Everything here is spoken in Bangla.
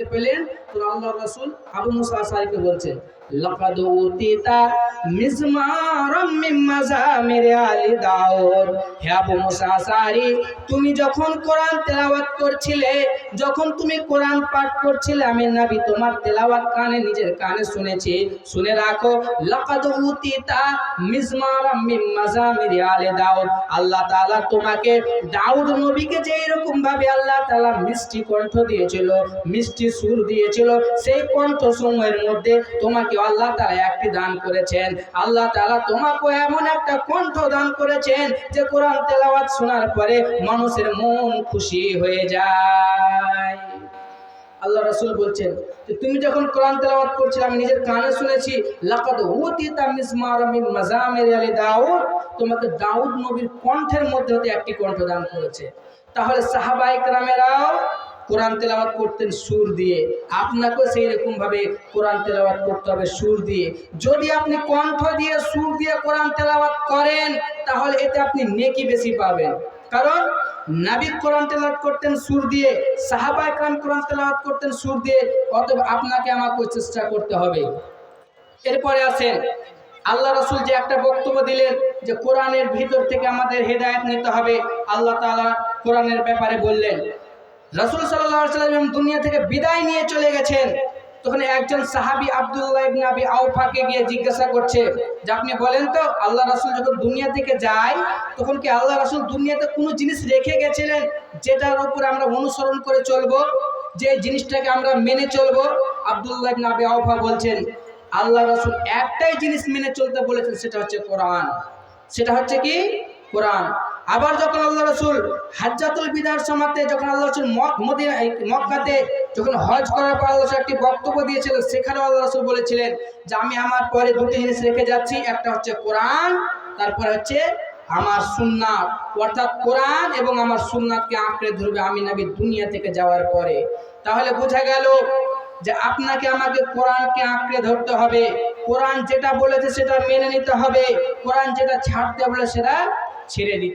দেখতে পেলেন তো আল্লাহ রাসূল আবু মুসা আশারিকে বলছেন, লাকাদ উতিতা মিজমারাম মিন মাজামির আলি দাউদ। হে আবু মুসা আশারি তুমি যখন কোরআন তেলাওয়াত করছিলে, যখন তুমি কোরআন পাঠ করছিলে, আমি নবী তোমার তেলাওয়াত কানে, নিজের কানে শুনেছি। শুনে রাখো, লাকাদ উতিতা মিজমারাম মিন মাজামির আলি দাউদ। আল্লাহ তাআলা তোমাকে দাউদ নবীকে যে এরকম ভাবে আল্লাহ তাআলা মিষ্টি কণ্ঠ দিয়েছিল, মিষ্টি সুর দিয়েছিল, সেই কণ্ঠ সময়ের মধ্যে তোমাকে আল্লাহ তাআলা একটি দান করেছেন। আল্লাহ তাআলা তোমাকে এমন একটা কণ্ঠ দান করেছেন যে কোরআন তেলাওয়াত শোনার পরে মানুষের মন খুশি হয়ে যায়। আল্লাহ রাসূল বলছেন যে তুমি যখন কোরআন তেলাওয়াত করছিলে, আমি নিজের কানে শুনেছি, লাকাদ উতিতা মিসমার মিন মাজামির আলি দাউদ, তোমাকে দাউদ নবীর কণ্ঠের মধ্যে হতে একটি কণ্ঠ দান করেছে। তাহলে সাহাবায়ে কেরামেরাও কোরআন তেলাওয়াত করতেন সুর দিয়ে। আপনাকেও সেই রকম ভাবে কোরআন তেলাওয়াত করতে হবে সুর দিয়ে। যদি আপনি কণ্ঠ দিয়ে, সুর দিয়ে কোরআন তেলাওয়াত করেন, তাহলে এতে আপনি নেকি বেশি পাবেন। কারণ নাবিক কোরআন তেলাওয়াত করতেন সুর দিয়ে, সাহাবা একরাম কোরআন তেলাওয়াত করতেন সুর দিয়ে, অতএব আপনাকে আমাকে চেষ্টা করতে হবে। এরপরে আসেন, আল্লাহ রসুল যে একটা বক্তব্য দিলেন যে কোরআনের ভিতর থেকে আমাদের হেদায়েত নিতে হবে। আল্লাহ তাআলা কোরআনের ব্যাপারে বললেন রসুল সাল্লাহ সাল্লাম দুনিয়া থেকে বিদায় নিয়ে চলে গেছেন, তখন একজন সাহাবি আব্দুল্লাহ আউফাকে গিয়ে জিজ্ঞাসা করছে যে, আপনি বলেন তো, আল্লাহ রাসূল যখন দুনিয়া থেকে যায়, তখন কি আল্লাহ রাসূল দুনিয়াতে কোনো জিনিস রেখে গেছিলেন যেটার উপর আমরা অনুসরণ করে চলবো? যে জিনিসটাকে আমরা মেনে চলবো? আব্দুল্লাহ ইবনে আবি আউফা বলছেন, আল্লাহ রাসূল একটাই জিনিস মেনে চলতে বলেছেন, সেটা হচ্ছে কোরআন। সেটা হচ্ছে কি? কোরআন। আবার যখন আল্লাহ রসুল হাজ্জাতুল বিদার সময়তে যখন আল্লাহ রসুল মদিনা মক্কাতে যখন হজ করার পর আল্লাহ একটি বক্তব্য দিয়েছিলেন, সেখানেও আল্লাহ রসুল বলেছিলেন যে, আমি আমার পরে দুটি জিনিস রেখে যাচ্ছি, একটা হচ্ছে কোরআন, তারপর হচ্ছে আমার সুন্নাত। অর্থাৎ কোরআন এবং আমার সুন্নাতকে আঁকড়ে ধরবে আমি নবী দুনিয়া থেকে যাওয়ার পরে। তাহলে বোঝা গেল যে, আপনাকে আমাকে কোরআনকে আঁকড়ে ধরতে হবে। কোরআন যেটা বলেছে সেটা মেনে নিতে হবে। কোরআন যেটা ছাড়তে বলে সেটা ছেড়ে দিতে